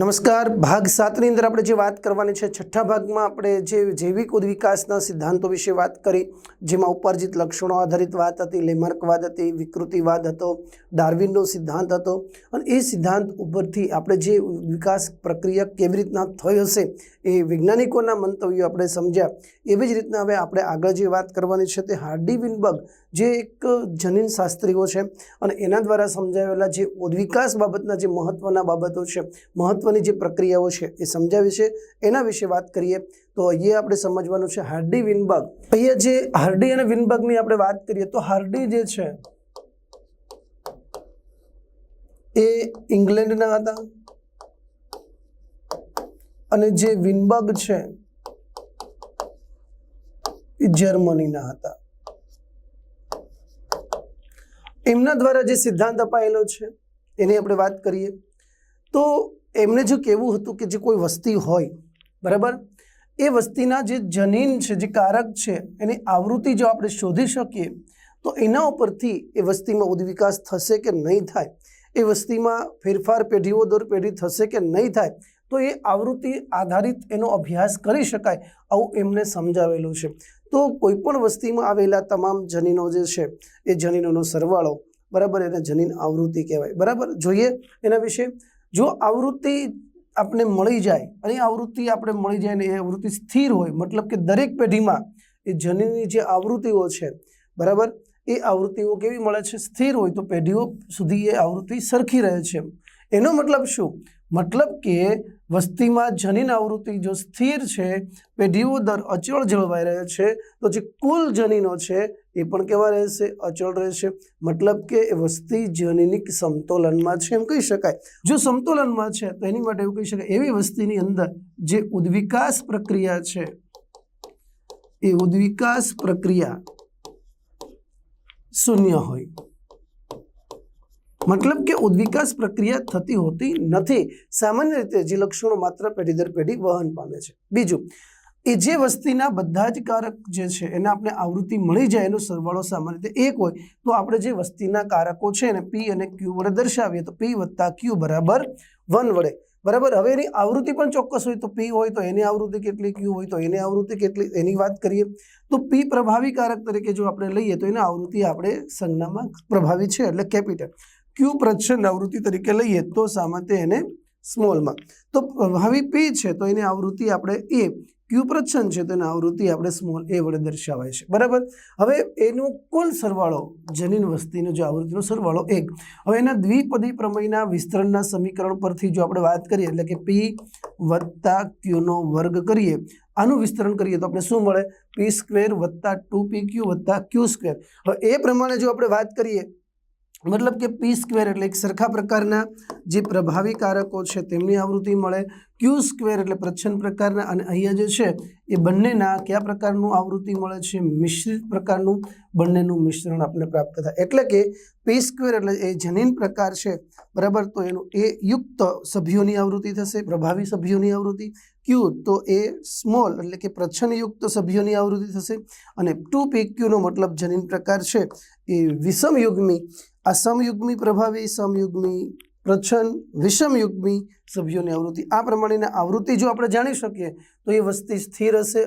નમસ્કાર. ભાગ સાતની અંદર આપણે જે વાત કરવાની છે, છઠ્ઠા ભાગમાં આપણે જે જૈવિક ઉદ્વિકાસના સિદ્ધાંતો વિશે વાત કરી, જેમાં ઉપાર્જિત લક્ષણો આધારિત વાત હતી, લેમાર્કવાદ હતી, વિકૃતિવાદ હતો, ડાર્વિનનો સિદ્ધાંત હતો. અને એ સિદ્ધાંત ઉપરથી આપણે જે વિકાસ પ્રક્રિયા કેવી રીતના થઈ હશે એ વૈજ્ઞાનિકોના મંતવ્યો આપણે સમજ્યા. એવી જ રીતના હવે આપણે આગળ જે વાત કરવાની છે તે હાર્ડી વિનબર્ગ, જે એક જનીન શાસ્ત્રીઓ છે અને એના દ્વારા સમજાવેલા જે ઉદ્વિકાસ બાબતના જે મહત્ત્વના બાબતો છે મહત્ત્વની જે પ્રક્રિયાઓ છે એ સમજાવી છે. એના વિશે વાત કરીએ તો અહીંયા આપણે સમજવાનું છે હાર્ડી વિનબર્ગ. અહીંયા જે હાર્ડી અને વિનબર્ગની આપણે વાત કરીએ તો હાર્ડી જે છે એ ઇંગ્લેન્ડના હતા. અને જે વિનબર્ગ છે, એ જર્મનીના હતા. એમના દ્વારા જે સિદ્ધાંત અપાયેલો છે, એની આપણે વાત કરીએ. તો એમને જો કહેવું હતું કે જે કોઈ વસ્તી હોય, બરાબર? એ વસ્તીના જે જનીન છે, જે કારક છે, એની આવૃત્તિ જો આપણે શોધી શકીએ, તો એના ઉપરથી એ વસ્તીમાં ઉદ્વિકાસ થશે કે નહીં થાય? એ વસ્તીમાં ફેરફાર પેઢીઓ દર પેઢી થશે કે નહીં થાય? તો એ આવૃત્તિ આધારિત એનો અભ્યાસ કરી શકાય આવું એમને સમજાવેલું છે. તો કોઈપણ વસ્તીમાં આવેલા તમામ જનીનો જે છે, એ જનીનોનો સરવાળો, બરાબર? એને જનીન આવૃત્તિ કહેવાય. બરાબર? જોઈએ એના વિશે. જો આવૃત્તિ આપણે મળી જાય, અને આવૃત્તિ આપણે મળી જાય ને એ આવૃત્તિ સ્થિર હોય, મતલબ કે દરેક પેઢીમાં એ જનીનની જે આવૃત્તિઓ છે, બરાબર? એ આવૃત્તિઓ કેવી મળે છે? સ્થિર હોય તો પેઢીઓ સુધી એ આવૃત્તિ સરખી રહે છે. એનો મતલબ શું? મતલબ કે વસ્તીમાં જનીન આવૃત્તિ જો સ્થિર છે, પેઢીઓ દર અચળ જળવાઈ રહે છે, તો જે કુલ જનીનો છે એ પણ કેવા રહેશે? અચળ રહેશે. મતલબ કે એ વસ્તી જનીનિક સમતોલનમાં છે એમ કહી શકાય. જો સમતોલનમાં છે, તો એની માટે એવું કહી શકાય. એવી વસ્તીની અંદર જે ઉદ્વિકાસ પ્રક્રિયા છે, એ ઉદ્વિકાસ પ્રક્રિયા શૂન્ય હોય. મતલબ કે ઉદ્વિકાસ પ્રક્રિયા થતી હોતી નથી. સામાન્ય રીતે જે લક્ષણો માત્ર પેઢી દર પેઢી વહન પામે છે. બીજું, એ જે વસ્તીના બધા જ કારક જે છે, એને આપણે આવૃત્તિ મળી જાય એનો સરવાળો સામાન્ય રીતે એક હોય, તો આપણે જે વસ્તીના કારકો છે એને પી અને ક્યુ વડે દર્શાવીએ, તો પી વત્તા ક્યુ બરાબર વન વડે. બરાબર? હવે એની આવૃત્તિ પણ ચોક્કસ હોય, તો પી હોય, તો એની આવૃત્તિ કેટલી ક્યુ હોય, તો એની આવૃત્તિ કેટલી, એની વાત કરીએ. તો પી પ્રભાવી કારક તરીકે જો આપણે લઈએ, તો એની આવૃત્તિ આપણે સંજ્ઞામાં પ્રભાવી છે, એટલે કેપિટલ. ક્યુ પ્રચ્છન્ન આવૃત્તિ તરીકે લઈએ તો સામાન્ય એને સ્મોલમાં તો પ્રભાવી પી છે, તો એની આવૃત્તિ આપણે એ ક્યુ પ્રચ્છન્ન છે, તો એની આવૃત્તિ આપણે સ્મોલ એ વડે દર્શાવાય છે. બરાબર? હવે એનો કુલ સરવાળો, જનીન વસ્તીનો જે આવૃત્તિનો સરવાળો એક. હવે એના દ્વિપદી પ્રમેયના વિસ્તરણના સમીકરણ પરથી જો આપણે વાત કરીએ, એટલે કે પી વત્તા ક્યુનો વર્ગ કરીએ, આનું વિસ્તરણ કરીએ તો આપણે શું મળે? પી સ્ક્વેર વત્તા ટુ પી ક્યુ વત્તા ક્યુ સ્ક્વેર હવે એ પ્રમાણે જો આપણે વાત કરીએ મતલબ કે પી સ્ક્વેર એટલે એક સરખા પ્રકારના જે પ્રભાવી કારકો છે તેમની આવૃત્તિ મળે. ક્યુ સ્ક્વેર એટલે પ્રચ્છન્ન પ્રકારના અને અહીંયા જે છે એ બંનેના કયા પ્રકારનું આવૃત્તિ મળે છે? મિશ્રિત પ્રકારનું બંનેનું મિશ્રણ આપણે પ્રાપ્ત થાય. એટલે કે પી સ્ક્વેર એટલે એ જનીન પ્રકાર છે. બરાબર? તો એનું એ યુક્ત સભ્યોની આવૃત્તિ થશે, પ્રભાવી સભ્યોની આવૃત્તિ. ક્યુ તો એ સ્મોલ એટલે કે પ્રચ્છન્નયુક્ત સભ્યોની આવૃત્તિ થશે. અને ટુ પી ક્યુનો મતલબ જનીન પ્રકાર છે. એ વિષમયુગ્મી આ સમયુગ્મી પ્રભાવી, સમયુગ્મી પ્રચ્છન્ન વિષમયુગ્મી સભ્યોની આવૃત્તિ. આ પ્રમાણેની આવૃત્તિ જો આપણે જાણી શકીએ, તો એ વસ્તી સ્થિર હશે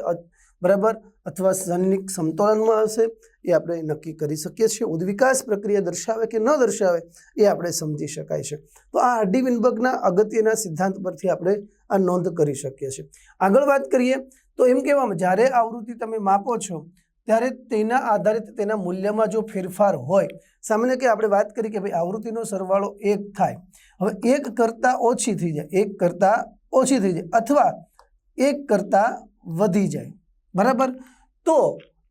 બરાબર? અથવા સૈનિક સમતોલનમાં હશે, એ આપણે નક્કી કરી શકીએ છીએ. ઉદ્વિકાસ પ્રક્રિયા દર્શાવે કે ન દર્શાવે, એ આપણે સમજી શકાય છે. તો આ આરડી વિનબર્ગના અગત્યના સિદ્ધાંત પરથી આપણે આ નોંધ કરી શકીએ છીએ. આગળ વાત કરીએ, તો એમ કહેવામાં, જ્યારે આવૃત્તિ તમે માપો છો ત્યારે તેના આધારિત તેના મૂલ્યમાં જો ફેરફાર હોય, સામાન્ય કે આપણે વાત કરી કે ભાઈ આવૃત્તિનો સરવાળો એક થાય. હવે એક કરતાં ઓછી થઈ જાય, એક કરતાં ઓછી થઈ જાય અથવા એક કરતાં વધી જાય. બરાબર? તો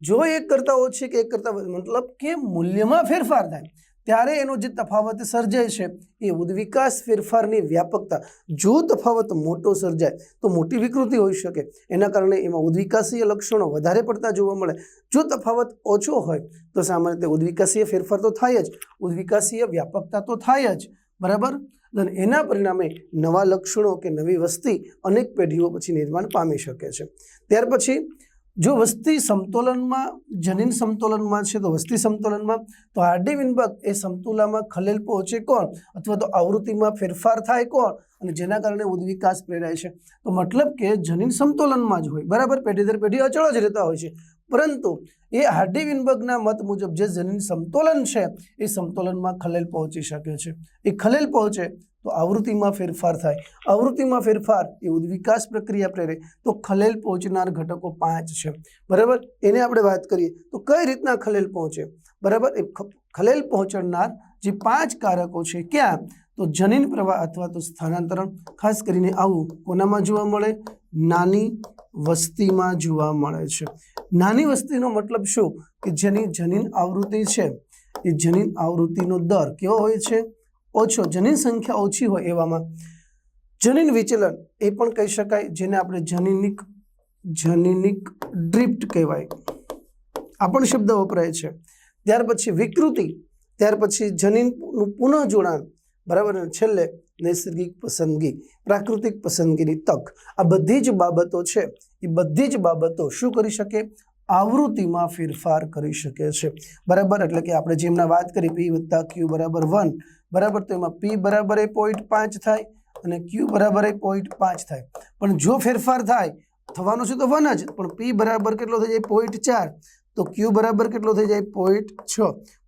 જો એક કરતાં ઓછી કે એક કરતાં મતલબ કે મૂલ્યમાં ફેરફાર થાય. ત્યારે એનો જે તફાવત સર્જાય છે, એ ઉદ્વિકાસ ફેરફારની વ્યાપકતા, જો તફાવત મોટો સર્જાય, તો મોટી વિકૃતિ હોઈ શકે. એના કારણે એમાં ઉદ્વિકાસીય લક્ષણો વધારે પડતા જોવા મળે. જો તફાવત ઓછો હોય, તો સામાન્ય રીતે ઉદ્વિકાસીય ફેરફાર તો થાય જ ઉદ્વિકાસીય વ્યાપકતા તો થાય જ, બરાબર? અને એના પરિણામે નવા લક્ષણો કે નવી વસ્તી અનેક પેઢીઓ પછી નિર્માણ પામી શકે છે. ત્યાર પછી જો વસ્તી સમતોલનમાં, જનીન સમતોલનમાં છે તો વસ્તી સમતોલનમાં, તો હાર્ડી વિનબક એ સમતુલામાં ખલેલ પહોંચે કોણ? અથવા તો આવૃત્તિમાં ફેરફાર થાય કોણ? અને જેના કારણે ઉદ્વિકાસ પ્રેરાય છે. તો મતલબ કે જનીન સમતોલનમાં જ હોય. બરાબર? પેઢી દર પેઢી અચળ જ રહેતા હોય છે. પરંતુ એ હાર્ડી વિનબર્ગના મત મુજબ જે જનીન સમતોલન છે, એ સમતોલનમાં ખલેલ પહોંચી શકે છે. એ ખલેલ પહોંચે તો આવૃત્તિમાં ફેરફાર થાય. આવૃત્તિમાં ફેરફાર એ ઉદ્વિકાસ પ્રક્રિયા પ્રેરે તો ખલેલ પહોંચનાર ઘટકો પાંચ છે. બરાબર? એને આપણે વાત કરીએ તો કઈ રીતના ખલેલ પહોંચે? બરાબર? એ ખલેલ પહોંચાડનાર જે પાંચ કારકો છે ક્યાં? તો જનીન પ્રવાહ અથવા તો સ્થાનાંતરણ. ખાસ કરીને આવું કોનામાં જોવા મળે? નાની વસ્તીમાં જોવા મળે છે. નાની વસ્તીનો મતલબ શું? કે જેની જનીન આવૃત્તિ છે. એ જનીન આવૃત્તિનો દર કેવો હોય છે? ઓછો, જનીન સંખ્યા ઓછી હોય એવામાં. જનીન વિચલન એ પણ કહી શકાય, જેને આપણે જનીનિક જનીનિક ડ્રિફ્ટ કહેવાય. આ પણ શબ્દ વપરાય છે. ત્યાર પછી વિકૃતિ, ત્યાર પછી જનીનનું પુનઃ જોડાણ બરાબર છેલ્લે નૈસર્ગિક પસંદગી, પ્રાકૃતિક પસંદગીની તક. આ બધી જ બાબતો છે. એ બધી જ બાબતો શું કરી શકે? આવૃત્તિમાં ફેરફાર કરી શકે છે. બરાબર? એટલે કે આપણે જેમના વાત કરી, પી વત્તા ક્યુ બરાબર વન બરાબર તો એમાં પી બરાબર એ પોઈન્ટ પાંચ થાય અને ક્યુ બરાબર એ પોઈન્ટ પાંચ થાય. પણ જો ફેરફાર થાય, થવાનો છે તો વન જ, પણ પી બરાબર કેટલો થઈ જાય પોઈન્ટ ચાર, તો ક્યુ બરાબર કેટલો થઈ જાય પોઈન્ટ છ.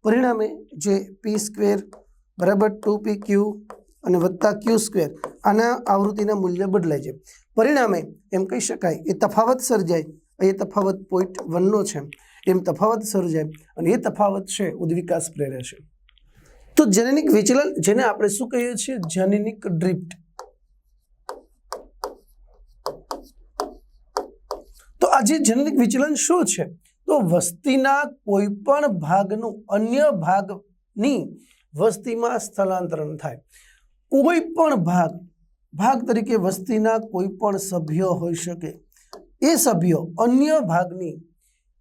પરિણામે જે પી સ્ક્વેર બરાબર ટુ પી ક્યુ અને વત્તા ક્યુ સ્ક્વેર આના આવૃત્તિના મૂલ્ય બદલાય છે. પરિણામે એમ કહી શકાય, એ તફાવત સર્જાય, એ તફાવત પોઈન્ટ વનનો છે. એમ તફાવત સર્જાય અને એ તફાવત છે ઉદ્વિકાસ પ્રેરે છે. તો જનનિક વિચલન, જેને આપણે શું કહીએ છીએ? જનનિક ડ્રિફ્ટ. તો આ જે જનનિક વિચલન શું છે? તો વસ્તીના કોઈ પણ ભાગનું અન્ય ભાગની વસ્તીમાં સ્થળાંતરણ થાય. કોઈ પણ ભાગ ભાગ તરીકે વસ્તીના કોઈ પણ સભ્ય હોઈ શકે. એ સભ્યો અન્ય ભાગની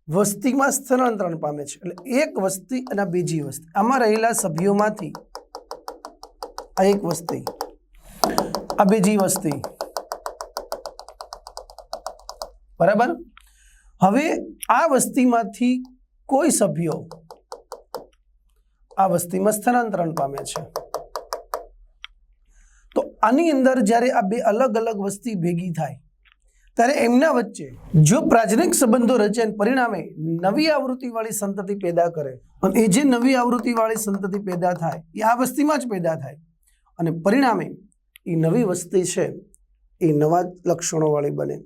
વસ્તીમાં સ્થળાંતરણ પામે છે. એટલે એક વસ્તી અને બીજી વસ્તી. આમાં રહેલા સભ્યોમાંથી આ એક વસ્તી, આ બીજી વસ્તી. બરાબર? હવે આ વસ્તીમાંથી કોઈ સભ્યો આ વસ્તીમાં સ્થળાંતરણ પામે છે. તો આની અંદર જ્યારે આ બે અલગ અલગ વસ્તી ભેગી થાય ત્યારે એમના વચ્ચે જો પ્રાજનિક સંબંધો રચે પરિણામે નવી આવૃત્તિવાળી સંતતિ પેદા કરે અને એ જે નવી આવૃત્તિવાળી સંતતિ પેદા થાય, એ આ વસ્તીમાં જ પેદા થાય. અને પરિણામે એ નવી વસ્તી છે, એ નવા લક્ષણોવાળી બને,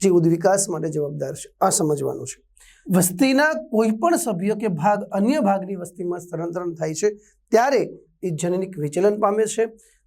જે ઉદ્વિકાસ માટે જવાબદાર છે. આ સમજવાનું છે. વસ્તીના કોઈ પણ સભ્ય કે ભાગ અન્ય ભાગની વસ્તીમાં સ્થળાંતરણ થાય છે, ત્યારે એ જનનિક વિચલન પામે છે.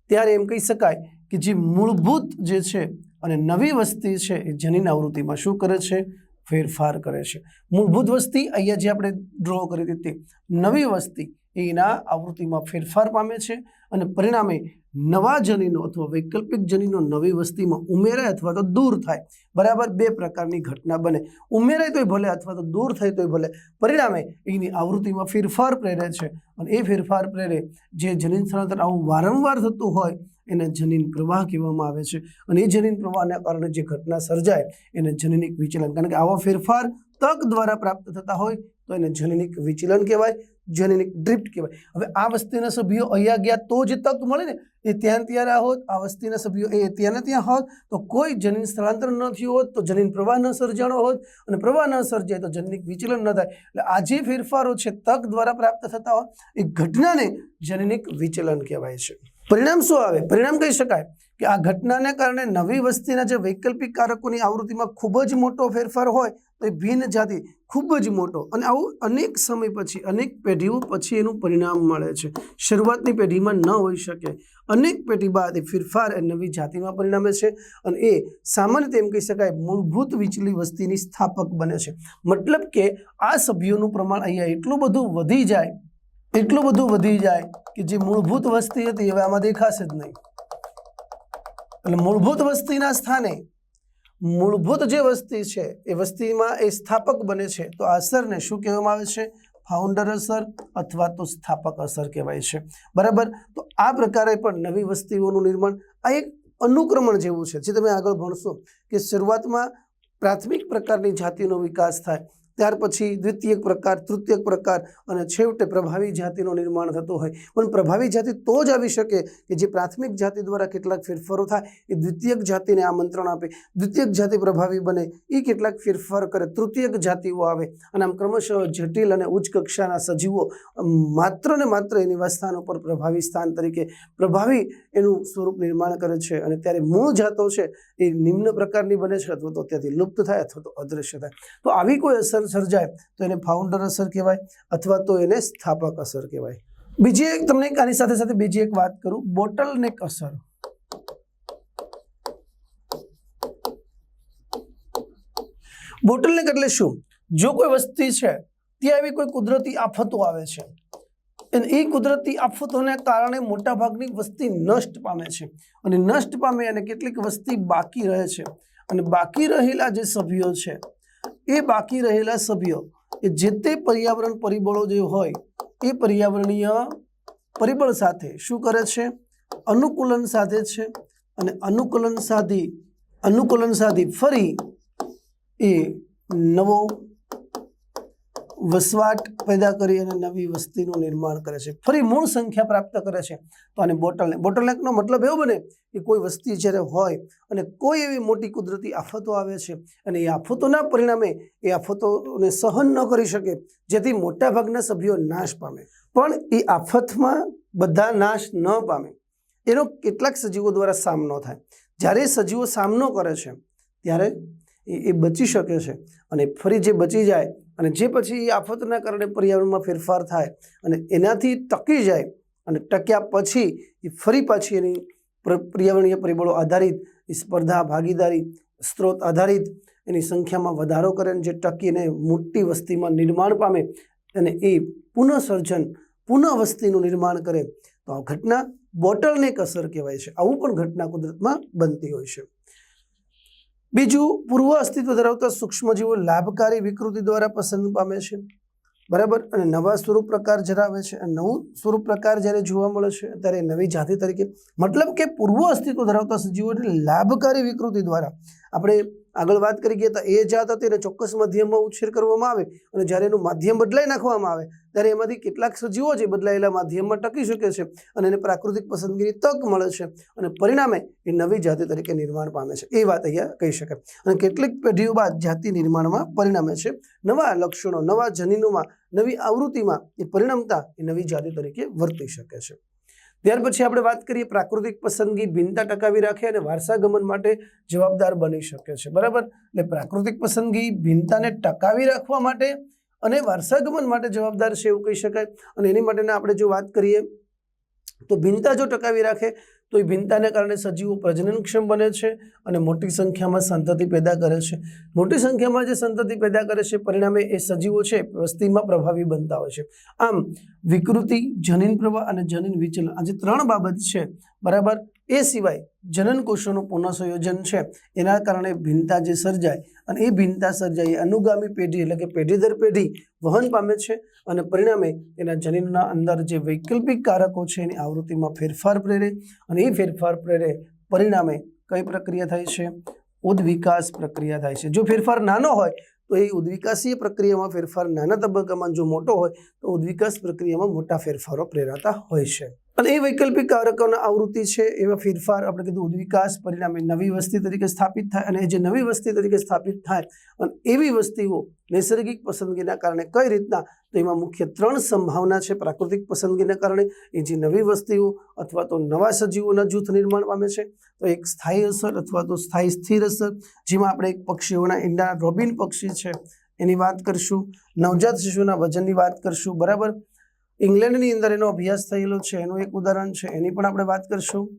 ત્યારે એમ કહી શકાય કે જે મૂળભૂત જે છે અને નવી વસ્તી છે એ જનીન આવૃત્તિમાં શું કરે છે? ફેરફાર કરે છે. મૂળભૂત વસ્તી અહીંયા જે આપણે ડ્રો કરી હતી તે નવી વસ્તી એના આવૃત્તિમાં ફેરફાર પામે છે અને પરિણામે નવા જનીનો અથવા વૈકલ્પિક જનીનો નવી વસ્તીમાં ઉમેરાય અથવા તો દૂર થાય. બરાબર બે પ્રકારની ઘટના બને. ઉમેરાય તોય ભલે અથવા તો દૂર થાય તોય ભલે. પરિણામે એની આવૃત્તિમાં ફેરફાર પ્રેરે છે અને એ ફેરફાર પ્રેરે જે જનીન સ્થળાંતર આવું વારંવાર થતું હોય એને જનીન પ્રવાહ કહેવામાં આવે છે. અને એ જનીન પ્રવાહના કારણે જે ઘટના સર્જાય, એને જનીનિક વિચલન. કારણ કે આવા ફેરફાર તક દ્વારા પ્રાપ્ત થતા હોય, તો એને જનીનિક વિચલન કહેવાય, જનીનિક ડ્રિફ્ટ કહેવાય. હવે આ વસ્તીના સભ્યો અહીંયા ગયા તો જે તક મળે ને. એ ત્યાં ત્યાં ત્યારે હોત, આ વસ્તીના સભ્યો એ ત્યાં ને ત્યાં હોત, તો કોઈ જનીન સ્થળાંતર ન થયું હોત, તો જનીન પ્રવાહ ન સર્જાણો હોત. અને પ્રવાહ ન સર્જાય તો જનીનિક વિચલન ન થાય. એટલે આ જે ફેરફારો છે તક દ્વારા પ્રાપ્ત થતા હોય, એ ઘટનાને જનીનિક વિચલન કહેવાય છે. પરિણામ શું આવે? પરિણામ કહી શકાય કે આ ઘટનાને કારણે નવી વસ્તીના જે વૈકલ્પિક કારકોની આવૃત્તિમાં ખૂબ જ મોટો ફેરફાર હોય તો એ ભિન્ન જાતિ ખૂબ જ મોટો અને આવું અનેક સમય પછી, અનેક પેઢીઓ પછી એનું પરિણામ મળે છે. શરૂઆતની પેઢીમાં ન હોઈ શકે. અનેક પેઢી બાદ એ ફેરફાર એ નવી જાતિમાં પરિણમે છે અને એ સામાન્ય તેમ કહી શકાય મૂળભૂત વિચલી વસ્તીની સ્થાપક બને છે. મતલબ કે આ સભ્યોનું પ્રમાણ અહીંયા એટલું બધું વધી જાય એટલું બધું વધી જાય કે જે મૂળભૂત વસ્તી હતી હવે આમાં દેખાશે જ નહીં. એટલે મૂળભૂત વસ્તીના સ્થાને મૂળભૂત જે વસ્તી છે એ વસ્તીમાં એ સ્થાપક બને છે. તો અસરને શું કહેવામાં આવે છે? ફાઉન્ડર અસર અથવા તો સ્થાપક અસર કહેવાય છે. બરાબર? તો આ પ્રકારે પણ નવી વસ્તીઓનું નિર્માણ આ એક અનુક્રમણ જેવું છે. જે તમે આગળ ભણશો કે શરૂઆતમાં પ્રાથમિક પ્રકારની જાતિનો વિકાસ થાય ત્યાર પછી દ્વિતીયક પ્રકાર તૃતીયક પ્રકાર અને છેવટે પ્રભાવી જાતિનું નિર્માણ થતું હોય. પણ પ્રભાવી જાતિ તો જ આવી શકે કે જે પ્રાથમિક જાતિ દ્વારા કેટલાક ફેરફારો થાય, એ દ્વિતીયક જાતિને આમંત્રણ આપે. દ્વિતીયક જાતિ પ્રભાવી બને એ કેટલાક ફેરફાર કરે. તૃતીયક જાતિઓ આવે અને આમ ક્રમશઃ જટિલ અને ઉચ્ચ કક્ષાના સજીવો માત્ર ને માત્ર એ નિવાસસ્થાન ઉપર પ્રભાવી સ્થાન તરીકે પ્રભાવી એનું સ્વરૂપ નિર્માણ કરે છે અને ત્યારે મૂળ જાતો છે એ નિમ્ન પ્રકારની બને છે અથવા તો ત્યાંથી લુપ્ત થાય અથવા તો અદૃશ્ય થાય. તો આવી કોઈ અસર સર્જાય, તો એને ફાઉન્ડર અસર કહેવાય અથવા તો એને સ્થાપક અસર કહેવાય. બીજી એક, તમને આની સાથે સાથે બીજી એક વાત કરું બોટલ નેક અસર. બોટલનેક એટલે શું? જો કોઈ વસ્તી છે, ત્યાં એવી કોઈ કુદરતી આફતો આવે છે, અને એ કુદરતી આફતોને કારણે મોટાભાગની વસ્તી નષ્ટ પામે છે, અને નષ્ટ પામે અને કેટલીક વસ્તી બાકી રહે છે, અને બાકી રહેલા જે સભ્યો છે એ બાકી રહેલા સભ્યો એ જે તે પર્યાવરણ પરિબળો જે હોય, એ પર્યાવરણીય પરિબળ સાથે શું કરે છે? અનુકૂલન સાધે છે. અને અનુકૂલન સાધી અનુકૂલન સાધી ફરી એ નવો વસવાટ પેદા કરી અને નવી વસ્તીનું નિર્માણ કરે છે. ફરી મૂળ સંખ્યા પ્રાપ્ત કરે છે. તો આને બોટલને બોટલનેકનો મતલબ એવો બને કે કોઈ વસ્તી જ્યારે હોય અને કોઈ એવી મોટી કુદરતી આફતો આવે છે અને એ આફતોના પરિણામે એ આફતોને સહન ન કરી શકે, જેથી મોટાભાગના સભ્યો નાશ પામે. પણ એ આફતમાં બધા નાશ ન પામે. એનો કેટલાક સજીવો દ્વારા સામનો થાય. જ્યારે સજીવો સામનો કરે છે, ત્યારે એ બચી શકે છે અને ફરી જે બચી જાય અને જે પછી આફતના કારણે પર્યાવરણમાં ફેરફાર થાય અને એનાથી ટકી જાય અને ટક્યા પછી એ ફરી પાછી એની પર્યાવરણીય પરિબળો આધારિત એ સ્પર્ધા ભાગીદારી, સ્ત્રોત આધારિત, એની સંખ્યામાં વધારો કરે અને જે ટકીને મોટી વસ્તીમાં નિર્માણ પામે અને એ પુનઃસર્જન પુનઃ વસ્તીનું નિર્માણ કરે, તો આ ઘટના બોટલનેક અસર કહેવાય છે. આવું પણ ઘટના કુદરતમાં બનતી હોય છે. બીજું, પૂર્વ અસ્તિત્વ ધરાવતા સૂક્ષ્મજીવો લાભકારી વિકૃતિ દ્વારા પસંદ પામે છે. બરાબર? અને નવા સ્વરૂપ પ્રકાર ધરાવે છે. અને નવું સ્વરૂપ પ્રકાર જ્યારે જોવા મળે છે, ત્યારે નવી જાતિ તરીકે, મતલબ કે પૂર્વ અસ્તિત્વ ધરાવતા સજીવોને લાભકારી વિકૃતિ દ્વારા આપણે આગળ વાત કરી ગયા એ જાત હતી એને ચોક્કસ માધ્યમમાં ઉછેર કરવામાં આવે અને જ્યારે એનું માધ્યમ બદલાઈ નાખવામાં આવે, ત્યારે એમાંથી કેટલાક સજીવો છે બદલાયેલા માધ્યમમાં ટકી શકે છે અને એને પ્રાકૃતિક પસંદગીની તક મળે છે અને પરિણામે એ નવી જાતિ તરીકે નિર્માણ પામે છે. એ વાત અહીંયા કહી શકાય. અને કેટલીક પેઢીઓ બાદ જાતિ નિર્માણમાં પરિણામે છે. નવા લક્ષણો, નવા જનીનોમાં, નવી આવૃત્તિમાં એ પરિણમતા એ નવી જાતિ તરીકે વર્તી શકે છે. ત્યાર પછી આપણે વાત કરીએ પ્રાકૃતિક પસંદગી ભિન્નતા ટકાવી રાખે અને વારસાગમન માટે જવાબદાર બની શકે છે. બરાબર? એટલે પ્રાકૃતિક પસંદગી ભિન્નતાને ટકાવી રાખવા માટે અને વારસાગમન માટે જવાબદાર છે એવું કહી શકાય. અને એની માટેના આપણે જો વાત કરીએ તો ભિન્નતા જો ટકાવી રાખે તો એ ભિન્નતાને કારણે સજીવો પ્રજનનક્ષમ બને છે અને મોટી સંખ્યામાં સંતતિ પેદા કરે છે. મોટી સંખ્યામાં જે સંતતિ પેદા કરે છે, પરિણામે એ સજીવો છે વસ્તીમાં પ્રભાવી બનતા હોય છે. આમ વિકૃતિ, જનીન પ્રવાહ અને જનીન વિચલન આ જે ત્રણ બાબત છે, બરાબર? એ સિવાય જનન કોષોનું પુનઃસંયોજન છે. એના કારણે ભિન્નતા જે સર્જાય અને એ ભિન્નતા સર્જાય એ અનુગામી પેઢી એટલે કે પેઢી દર પેઢી વહન પામે છે અને પરિણામે એના જનીનના અંદર જે વૈકલ્પિક કારકો છે એની આવૃત્તિમાં ફેરફાર પ્રેરે અને એ ફેરફાર પ્રેરે પરિણામે કઈ પ્રક્રિયા થાય છે? ઉદ્વિકાસ પ્રક્રિયા થાય છે. જો ફેરફાર નાનો હોય તો એ ઉદ્વિકાસીય પ્રક્રિયામાં ફેરફાર નાના તબક્કામાં જો મોટો હોય તો ઉદ્વિકાસ પ્રક્રિયામાં મોટા ફેરફારો પ્રેરાતા હોય છે. અને એ વૈકલ્પિક કારકોના આવૃત્તિ છે, એવા ફેરફાર આપણે કીધું ઉદ્વિકાસ પરિણામે નવી વસ્તી તરીકે સ્થાપિત થાય અને જે નવી વસ્તી તરીકે સ્થાપિત થાય અને એવી વસ્તીઓ નૈસર્ગિક પસંદગીના કારણે કઈ રીતના, તો એમાં મુખ્ય ત્રણ સંભાવના છે પ્રાકૃતિક પસંદગીના કારણે, એ જે નવી વસ્તીઓ અથવા તો નવા સજીવોના જૂથ નિર્માણ પામે છે, તો એક સ્થાયી અસર અથવા તો સ્થાયી સ્થિર અસર, જેમાં આપણે એક પક્ષીઓના ઈંડા રોબિન પક્ષી છે, એની વાત કરશું, નવજાત શિશુના વજનની વાત કરશું, બરાબર? ઇંગ્લેન્ડની અંદર એનો અભ્યાસ થયેલો છે, એનું એક ઉદાહરણ છે, એની પણ આપણે વાત કરીશું.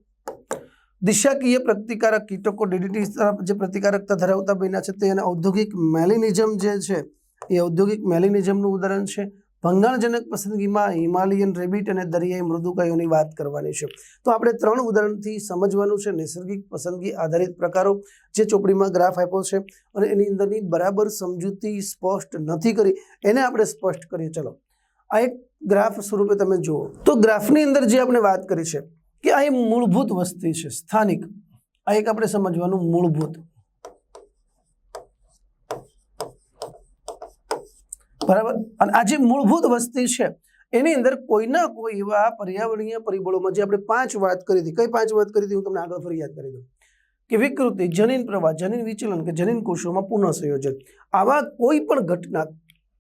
દિશાકીય પ્રતિકારક કીટકો ડીડીટી તરફ જે પ્રતિકારકતા ધરાવતા બન્યા છે, તે અને ઔદ્યોગિક મેલિનિઝમ જે છે, એ ઔદ્યોગિક મેલિનિઝમનું ઉદાહરણ છે. ભંગાણજનક પસંદગીમાં હિમાલયન રેબિટ અને દરિયાઈ મૃદુકાયોની વાત કરવાની છે. તો આપણે ત્રણ ઉદાહરણથી સમજવાનું છે, નૈસર્ગિક પસંદગી આધારિત પ્રકારો, જે ચોપડીમાં ગ્રાફ આપ્યો છે, અને એની અંદરની બરાબર સમજૂતી સ્પષ્ટ નથી કરી. એને આપણે સ્પષ્ટ કરીએ. ચલો. આ એક ગ્રાફ સ્વરૂપે તમે જુઓ. તો ગ્રાફની અંદર જે આપણે વાત કરી છે કે આ એ મૂળભૂત વસ્તી છે, સ્થાનિક. આ એક આપણે સમજવાનું મૂળભૂત. બરાબર? અને આ જે મૂળભૂત વસ્તી છે, એની અંદર કોઈના કોઈ એવા પર્યાવરણીય પરિબળોમાં જે આપણે પાંચ વાત કરી હતી. કઈ પાંચ વાત કરી હતી? હું તમને આગળ ફરી યાદ કરી દઉં. કે વિકૃતિ, જનીન પ્રવાહ, જનીન વિચલન કે જનીન કોષોમાં પુનઃ સંયોજન આવા કોઈ પણ ઘટના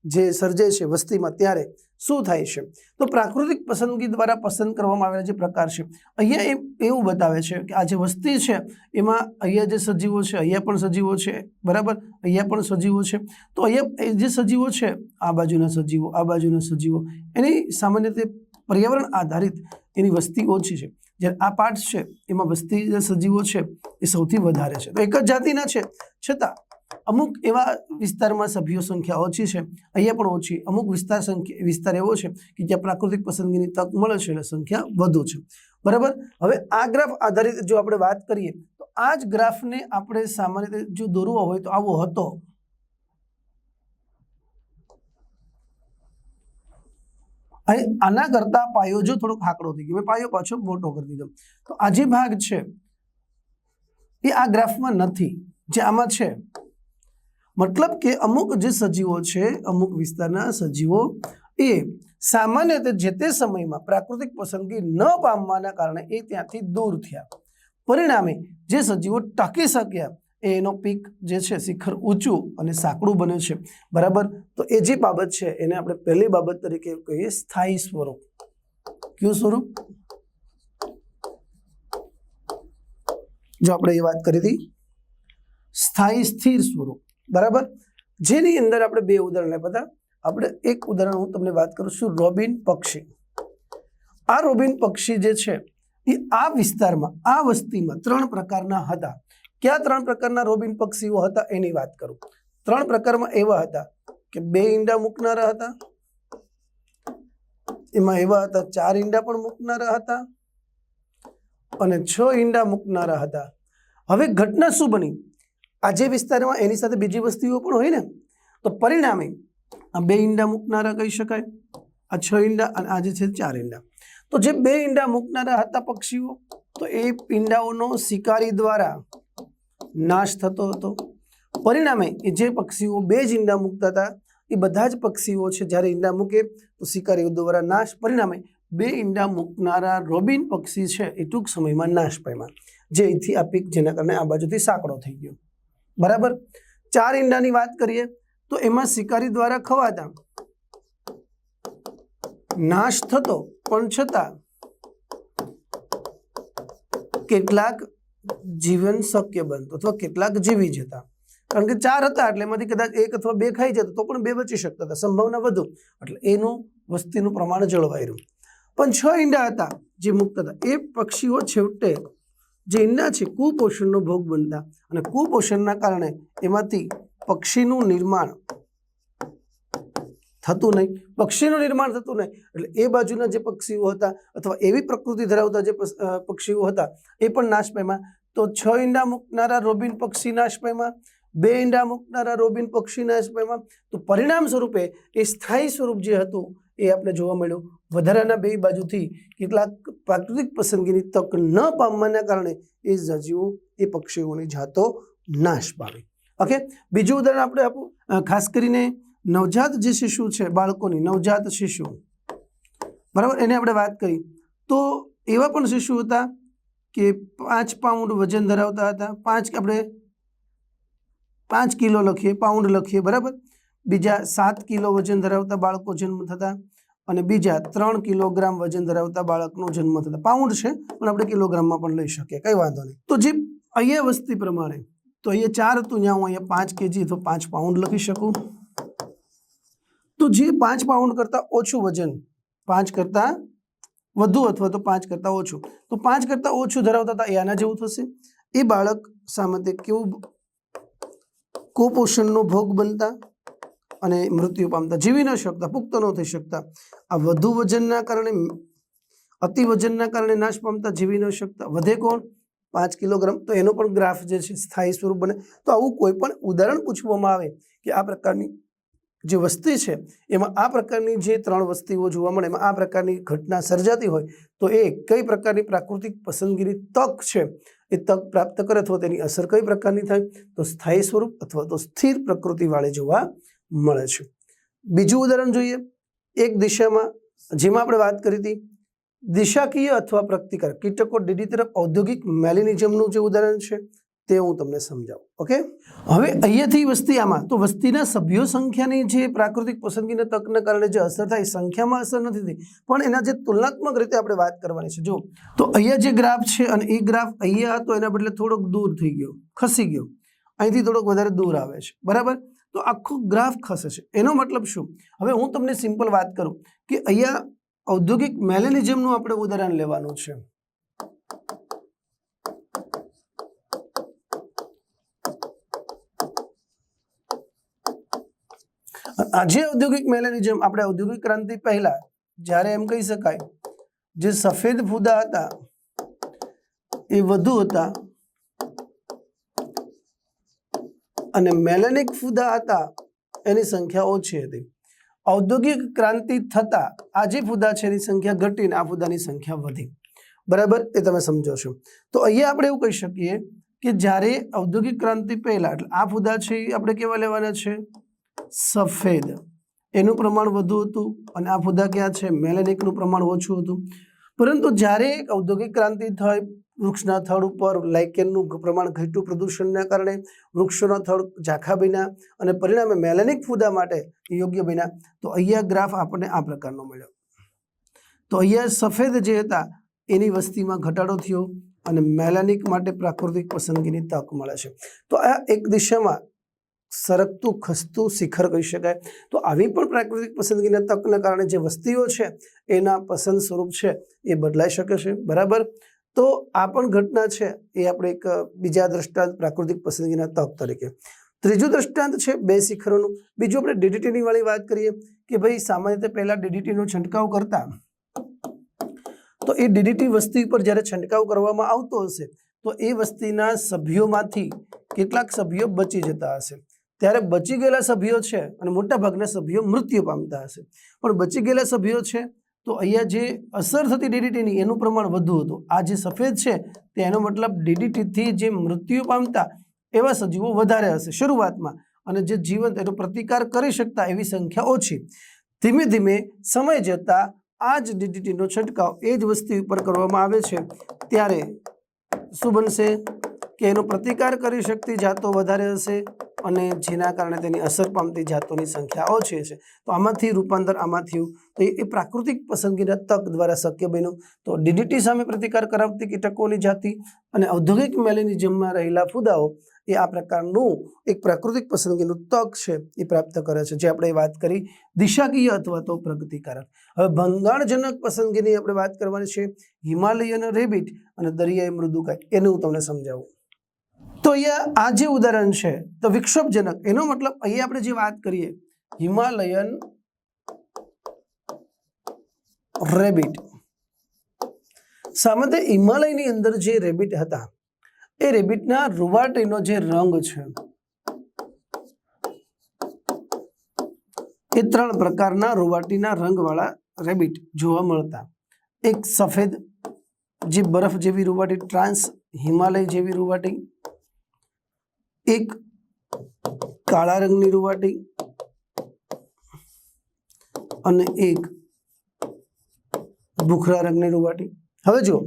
જે સર્જે છે વસ્તીમાં, ત્યારે શું થાય છે? તો પ્રાકૃતિક પસંદગી દ્વારા પસંદ કરવામાં આવેલા જે પ્રકાર છે, અહીંયા એ એવું બતાવે છે કે આ જે વસ્તી છે, એમાં અહીંયા જે સજીવો છે, અહીંયા પણ સજીવો છે, બરાબર? અહીંયા પણ સજીવો છે. તો અહીંયા જે સજીવો છે, આ બાજુના સજીવો, આ બાજુના સજીવો, એની સામાન્ય રીતે પર્યાવરણ આધારિત એની વસ્તી ઓછી છે. જ્યારે આ પાર્ટ છે, એમાં વસ્તી જે સજીવો છે, એ સૌથી વધારે છે. તો એક જ જાતિના છે. છતાં અમુક એવા વિસ્તારમાં સભ્યો સંખ્યા ઓછી છે, અહીંયા પણ ઓછી. અમુક વિસ્તાર સંખ્યા, વિસ્તાર એવો છે કે જ્યાં પ્રાકૃતિક પસંદગીની તક મળે છે એટલે સંખ્યા વધુ છે. બરાબર? હવે આ ગ્રાફ આધારિત જો આપણે વાત કરીએ, તો આ જ ગ્રાફને આપણે સામાન્ય રીતે જો દોરવો હોય તો આવો હતો. અહીં આના કરતા પાયો જો થોડોક આંકડો થઈ ગયો પાયો પાછો મોટો કરી દીધો. તો આ જે ભાગ છે, એ આ ગ્રાફમાં નથી. જે આમાં છે મતલબ કે અમુક જે સજીવો છે, અમુક વિસ્તારના સજીવો એ સામાન્ય રીતે જે તે સમયમાં પ્રાકૃતિક પસંદગી ન પામવાના કારણે એ ત્યાંથી દૂર થયા. પરિણામે જે સજીવો ટકી શક્યા, એનો પીક જે છે શિખર ઊંચું અને સાંકડું બને છે. બરાબર? તો એ જે બાબત છે, એને આપણે પહેલી બાબત તરીકે કહીએ સ્થાયી સ્વરૂપ. કયું સ્વરૂપ? જો આપણે એ વાત કરી હતી. સ્થાયી સ્થિર સ્વરૂપ. બરાબર? જેની અંદર આપણે બે ઉદાહરણ આપ્યા હતા. આપણે એક ઉદાહરણ હું તમને વાત કરું છું, રોબિન પક્ષી. આ રોબિન પક્ષી જે છે, એ આ વિસ્તારમાં, આ વસ્તીમાં ત્રણ પ્રકારના હતા. કયા ત્રણ પ્રકારના રોબિન પક્ષીઓ હતા એની વાત કરું. ત્રણ પ્રકારમાં એવા હતા કે બે ઈંડા મૂકનારા હતા. એમાં એવા હતા, ચાર ઈંડા પણ મૂકનારા હતા. અને છ ઈંડા મૂકનારા હતા. હવે ઘટના શું બની? આ જે વિસ્તારમાં એની સાથે બીજી વસ્તીઓ પણ હોય ને, તો પરિણામે આ બે ઈંડા મૂકનારા કહી શકાય, આ છ ઈંડા અને આજે છે ચાર ઈંડા. તો જે બે ઈંડા મૂકનારા હતા પક્ષીઓ, તો એ ઈંડાઓનો શિકારી દ્વારા નાશ થતો હતો. પરિણામે એ જે પક્ષીઓ બે જ ઈંડા મૂકતા હતા, એ બધા જ પક્ષીઓ છે જ્યારે ઈંડા મૂકે, તો શિકારીઓ દ્વારા નાશ. પરિણામે બે ઈંડા મૂકનારા રોબિન પક્ષી છે, એ ટૂંક સમયમાં નાશ પામ્યા. જે અહીંથી આ પીક જેના કારણે આ બાજુથી સાંકડો થઈ ગયો. બરાબર? ચાર ઈંડાની વાત કરીએ તો એમાં શિકારી દ્વારા ખવાતા. નાશ થતો, પણ છતાં કેટલાક જીવન શક્ય બનતું અથવા કેટલાક જીવી જતા. કારણ કે ચાર હતા એટલે એમાંથી કદાચ એક અથવા બે ખાઈ જતા, તો પણ બે બચી શકતા હતા. સંભાવના વધુ. એટલે એનું વસ્તીનું પ્રમાણ જળવાઈ રહ્યું. પણ છ ઈંડા હતા જે મુક્ત હતા. એ પક્ષીઓ છેવટે જે ઈંડા છે, કુપોષણનો ભોગ બનતા. અને કુપોષણના કારણે એમાંથી પક્ષીનું નિર્માણ થતું નહીં. પક્ષીનું નિર્માણ થતું નહીં. એટલે એ બાજુના જે પક્ષીઓ હતા અથવા એવી પ્રકૃતિ ધરાવતા જે પક્ષીઓ હતા, એ પણ નાશ પામ્યા. તો છ ઈંડા મૂકનારા રોબિન પક્ષી નાશ પામ્યા. બે ઈંડા મૂકનારા રોબિન પક્ષી નાશ પામ્યા. તો પરિણામ સ્વરૂપે એ સ્થાયી સ્વરૂપ જે હતું એ આપણે જોવા મળ્યું. વધારાના બે બાજુથી કેટલાક પ્રાકૃતિક પસંદગીની તક ન પામવાના કારણે એ સજીવો એ પક્ષીઓની જાતો નાશ પામે. ઓકે બીજું ઉદાહરણ આપણે આપું. ખાસ કરીને નવજાત જે શિશુ છે, બાળકોની નવજાત શિશુ. બરાબર? એને આપણે વાત કરી. તો એવા પણ શિશુ હતા કે પાંચ પાઉન્ડ વજન ધરાવતા હતા. પાંચ આપણે પાંચ કિલો લખીએ, પાઉન્ડ લખીએ, બરાબર? બીજા સાત કિલો વજન ધરાવતા બાળકો જન્મ થતા. અને બીજા ત્રણ કિલોગ્રામ વજન ધરાવતા બાળકનો જન્મ થતા. પાઉન્ડ છે, પણ આપણે કિલોગ્રામમાં પણ લઈ શકીએ, કંઈ વાંધો નહીં. તો જે અહીંયા વસ્તી પ્રમાણે, તો અહીંયા ચાર હતું ત્યાં હું અહીંયા પાંચ કેજી તો પાંચ પાઉન્ડ લખી શકું. તો જે પાંચ પાઉન્ડ કરતાં ઓછું વજન, પાંચ કરતાં વધુ અથવા તો પાંચ કરતાં ઓછું, તો પાંચ કરતાં ઓછું ધરાવતા હતા, એ આના જેવું થશે. એ બાળક સામે કેવું, કુપોષણનો ભોગ બનતા અને મૃત્યુ પામતા, જીવી ન શકતા, પુખ્ત ન થઈ શકતા. આ વધુ વજનના કારણે, અતિ વજનના કારણે નાશ પામતા, જીવી ન શકતા. વધે કોણ? પાંચ કિલોગ્રામ. તો એનો પણ ગ્રાફ જે છે, સ્થાયી સ્વરૂપ બને. તો આવું કોઈ પણ ઉદાહરણ પૂછવામાં આવે કે આ પ્રકારની જે વસ્તી છે, એમાં આ પ્રકારની જે ત્રણ વસ્તીઓ જોવા મળે, એમાં આ પ્રકારની ઘટના સર્જાતી હોય, તો એ કઈ પ્રકારની પ્રાકૃતિક પસંદગીની તક છે, એ તક પ્રાપ્ત કરે અથવા તેની અસર કઈ પ્રકારની થાય? તો સ્થાયી સ્વરૂપ અથવા તો સ્થિર પ્રકૃતિવાળી જોવા મળે છે. બીજું ઉદાહરણ જોઈએ. એક દિશામાં, જેમાં આપણે વાત કરી હતી, દિશાકીય અથવા પ્રગતિકર કીટકો ડીડી તરફ ઔદ્યોગિક મેલિનિઝમનું જે ઉદાહરણ છે, તે હું તમને સમજાવું. ઓકે? હવે અહીંયાથી વસ્તી આમાં. તો વસ્તીના સભ્યો સંખ્યાની જે પ્રાકૃતિક પસંદગીના તકને કારણે જે અસર થાય સંખ્યામાં અસર નથી થઈ પણ એના જે તુલનાત્મક રીતે આપણે વાત કરવાની છે. જો, તો અહીંયા જે ગ્રાફ છે, અને એ ગ્રાફ અહીંયા હતો, એના બદલે થોડોક દૂર થઈ ગયો, ખસી ગયો. અહીંથી થોડોક વધારે દૂર આવે છે. બરાબર? તો આખો ગ્રાફ ખસે છે એનો મતલબ શું? હવે હું તમને સિમ્પલ વાત કરું કે અહીંયા ઔદ્યોગિક મેલેનિઝમનું આપણે ઉદાહરણ લેવાનું છે. આજે ઔદ્યોગિક મેલેનિઝમ, આપણે ઔદ્યોગિક ક્રાંતિ પહેલા જ્યારે એમ કહી શકાય, જે સફેદ ફૂદા હતા, એ વધુ હતા અને મેલેનિક ફૂદા હતા. એની સંખ્યા ઓછી હતી. ઔદ્યોગિક ક્રાંતિ થતાં આ જે ફૂદા છે એની સંખ્યા ઘટીને આ ફૂદાની સંખ્યા વધી. બરાબર? એ તમે સમજો છો. તો અહીંયા આપણે એવું કહી શકીએ કે જ્યારે ઔદ્યોગિક ક્રાંતિ પહેલાં, એટલે આ ફૂદા છે એ આપણે કેવા લેવાના છે? સફેદ. એનું પ્રમાણ વધુ હતું અને આ ફૂદા ક્યાં છે? મેલેનિકનું પ્રમાણ ઓછું હતું. પરંતુ જ્યારે ઔદ્યોગિક ક્રાંતિ થઈ વૃક્ષના થડ ઉપર લાઇકેનનું પ્રમાણ ઘટ્યું પ્રદૂષણના કારણે. વૃક્ષોના થડ ઝાંખા બન્યા અને પરિણામે મેલેનિક ફૂદા માટે યોગ્ય બન્યા. તો અહીંયા ગ્રાફ આપણને આ પ્રકારનો મળ્યો. તો અહીંયા સફેદ જે હતા, એની વસ્તીમાં ઘટાડો થયો અને મેલાનિક માટે પ્રાકૃતિક પસંદગીની તક મળે છે. તો આ એક દિશામાં સરકતું, ખસતું શિખર કહી શકાય. તો આવી પણ પ્રાકૃતિક પસંદગીના તકના કારણે જે વસ્તીઓ છે, એના પસંદ સ્વરૂપ છે, એ બદલાઈ શકે છે. બરાબર? તો આ પણ ઘટના છે, એ આપણે એક બીજા દ્રષ્ટાંત પ્રાકૃતિક પસંદગીના તક તરીકે. ત્રીજું દ્રષ્ટાંત છે બે શિખરોનું. બીજું આપણે ડીડીટીની વાળી વાત કરીએ કે ભાઈ સામાન્ય રીતે પહેલા ડીડીટીનો છંટકાવ કરતા. તો એ ડીડીટી વસ્તી પર જ્યારે છંટકાવ કરવામાં આવતો હશે, તો એ વસ્તીના સભ્યોમાંથી કેટલાક સભ્યો બચી જતા હશે. ત્યારે બચી ગયેલા સભ્યો છે અને મોટાભાગના સભ્યો મૃત્યુ પામતા હશે. પણ બચી ગયેલા સભ્યો છે તો અહીંયા જે અસર થતી ડીડીટીની એનું પ્રમાણ વધુ હતું. આ જે સફેદ છે તેનો મતલબ ડીડીટીથી જે મૃત્યુ પામતા એવા સજીવો વધારે હશે. શરૂઆતમાં અને જે જીવંત એનો પ્રતિકાર કરી શકતા એવી સંખ્યા ઓછી. ધીમે ધીમે સમય જતાં આ જ ડીડીટીનો છંટકાવ એ જ વસ્તી ઉપર કરવામાં આવે છે. ત્યારે શું બનશે? કે એનો પ્રતિકાર કરી શકતી જાતો વધારે હશે? અને જેના કારણે તેની અસર પામતી જાતોની સંખ્યા ઓછી છે. તો આમાંથી રૂપાંતર આમાં થયું. તો એ પ્રાકૃતિક પસંદગીના તક દ્વારા શક્ય બન્યું. તો ડીડીટી સામે પ્રતિકાર કરાવતી કીટકોની જાતિ અને ઔદ્યોગિક મેલેનિઝમમાં રહેલા ફુદાઓ એ આ પ્રકારનું એક પ્રાકૃતિક પસંદગીનું તક છે એ પ્રાપ્ત કરે છે. જે આપણે વાત કરી દિશાકીય અથવા તો પ્રગતિકારક. હવે ભંગાણજનક પસંદગીની આપણે વાત કરવાની છે. હિમાલયન રેબિટ અને દરિયાઈ મૃદુકાય. એનું હું તમને સમજાવું. તો અહીંયા આ જે ઉદાહરણ છે, તો વિક્ષોભજનક, એનો મતલબ અહીંયા આપણે જે વાત કરીએ, હિમાલયન રેબિટ સામાન્ય હિમાલયની અંદર જે રેબિટ હતા, એ રેબિટના રૂવાટીનો જે રંગ છે, એ ત્રણ પ્રકારના રૂવાટીના રંગવાળા રેબિટ જોવા મળતા. એક સફેદ જે બરફ જેવી રૂવાટી ટ્રાન્સ હિમાલય જેવી રૂવાટી એક કાળા રંગની રૂવાટી અને એક ભૂખરા રંગની રૂવાટી. હવે જુઓ,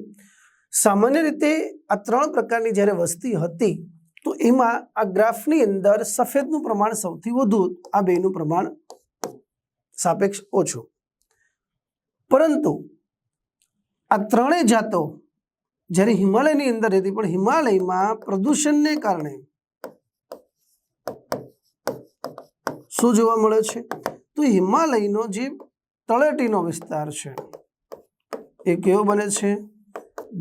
સામાન્ય રીતે આ ત્રણ પ્રકારની જ્યારે વસ્તી હતી, તો એમાં આ ગ્રાફની અંદર સફેદનું પ્રમાણ સૌથી વધુ, આ બેનું પ્રમાણ સાપેક્ષ ઓછું. પરંતુ આ ત્રણેય જાતો જ્યારે હિમાલયની અંદર હતી પણ હિમાલયમાં પ્રદૂષણને કારણે શું જોવા મળે છે? તો હિમાલયનો જે તળેટીનો વિસ્તાર છે, એ કેવો બને છે?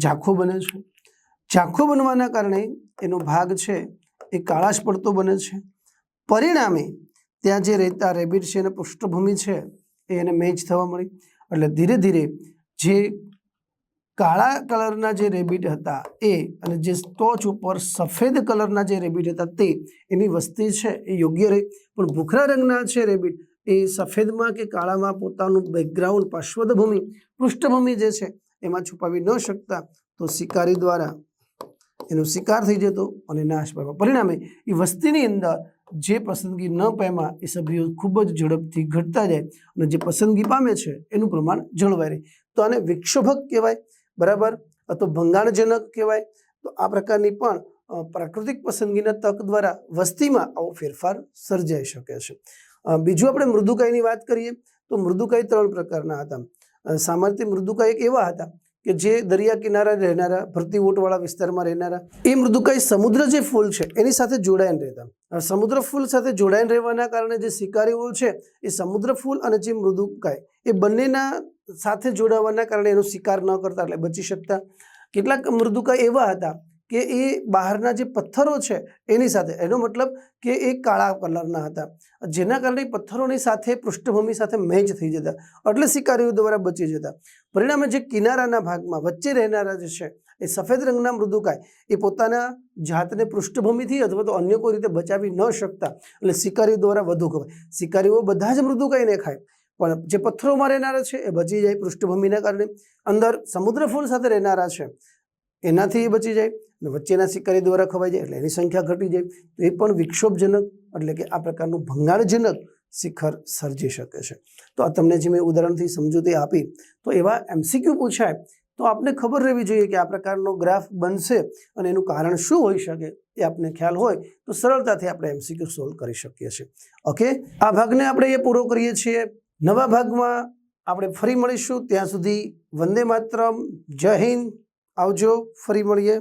ઝાંખો બને છે. ઝાંખો બનવાના કારણે એનો ભાગ છે, એ કાળાશ પડતો બને છે. પરિણામે ત્યાં જે રહેતા રેબિટ છે, એને પૃષ્ઠભૂમિ છે, એ એને મેચ થવા મળી. એટલે ધીરે ધીરે જે કાળા કલરના જે રેબિટ હતા એ અને જે ટોચ ઉપર સફેદ કલરના જે રેબિટ હતા તે, એની વસ્તી છે, એ યોગ્ય રહી. પણ ભૂખરા રંગના છે રેબિટ એ સફેદમાં કે કાળામાં પોતાનું બેકગ્રાઉન્ડ પાર્શ્વદભૂમિ પૃષ્ઠભૂમિ જે છે, એમાં છુપાવી ન શકતા, તો શિકારી દ્વારા એનો શિકાર થઈ જતો અને નાશ પામ્યો. પરિણામે, એ વસ્તીની અંદર જે પસંદગી ન પામ્યા, એ સભ્યો ખૂબ જ ઝડપથી ઘટતા જાય અને જે પસંદગી પામે છે, એનું પ્રમાણ જળવાઈ રહે. તો આને વિક્ષોભક કહેવાય. બરાબર? અથવા ભંગાણજનક કહેવાય. તો આ પ્રકારની પણ પ્રાકૃતિક પસંદગીના તક દ્વારા વસ્તીમાં આવો ફેરફાર સર્જાઈ શકે છે. બીજું આપણે મૃદુકાયની વાત કરીએ, તો મૃદુકાય ત્રણ પ્રકારના હતા. સામાન્ય મૃદુકાય એવા હતા કે જે દરિયા કિનારા રહેનારા, ભરતી ઓટવાળા વિસ્તારમાં રહેનારા, એ મૃદુકાય સમુદ્ર જે ફૂલ છે, એની સાથે જોડાઈને રહેતા. સમુદ્ર ફૂલ સાથે જોડાઈને રહેવાના કારણે જે શિકારીઓ છે, એ સમુદ્ર ફૂલ અને જે મૃદુકાય, એ બંનેના સાથે જોડાવાના કારણે એનો શિકાર ન કરતા એટલે બચી શકતા. કેટલાક મૃદુકાય એવા હતા કે એ બહારના જે પથ્થરો છે એની સાથે, એનો મતલબ કે એ કાળા કલરના હતા. જેના કારણે પથ્થરોની સાથે, પૃષ્ઠભૂમિ સાથે મેચ થઈ જતા, એટલે શિકારીઓ દ્વારા બચી જતા. પરિણામે જે કિનારાના ભાગમાં વચ્ચે રહેનારા જે છે, એ સફેદ રંગના મૃદુકાય, એ પોતાના જાતને પૃષ્ઠભૂમિથી અથવા તો અન્ય કોઈ રીતે બચાવી ન શકતા. એટલે શિકારીઓ દ્વારા વધુ ખવાય શિકારીઓ બધા જ મૃદુકાયને ખાય. પણ જે પથ્થરોમાં રહેનારા છે એ બચી જાય પૃષ્ઠભૂમિના કારણે. અંદર સમુદ્ર ફૂલ સાથે રહેનારા છે, એનાથી એ બચી જાય અને વચ્ચેના શિકારી દ્વારા ખવાઈ જાય એટલે એની સંખ્યા ઘટી જાય. તો એ પણ વિક્ષોભજનક એટલે કે આ પ્રકારનું ભંગાણજનક શિખર સર્જી શકે છે. તો આ તમને જે મેં ઉદાહરણથી સમજૂતી આપી, તો એવા એમસીક્યુ પૂછાય, તો આપને ખબર રહેવી જોઈએ કે આ પ્રકારનો ગ્રાફ બનશે અને એનું કારણ શું હોઈ શકે એ આપને ખ્યાલ હોય, તો સરળતાથી આપણે એમસીક્યુ સોલ્વ કરી શકીએ છીએ. ઓકે આ ભાગને આપણે એ પૂરો કરીએ છીએ. નવા ભાગમાં આપણે ફરી મળીશું. ત્યાં સુધી વંદે માતરમ. જય હિન્દ. આવજો. ફરી મળીએ.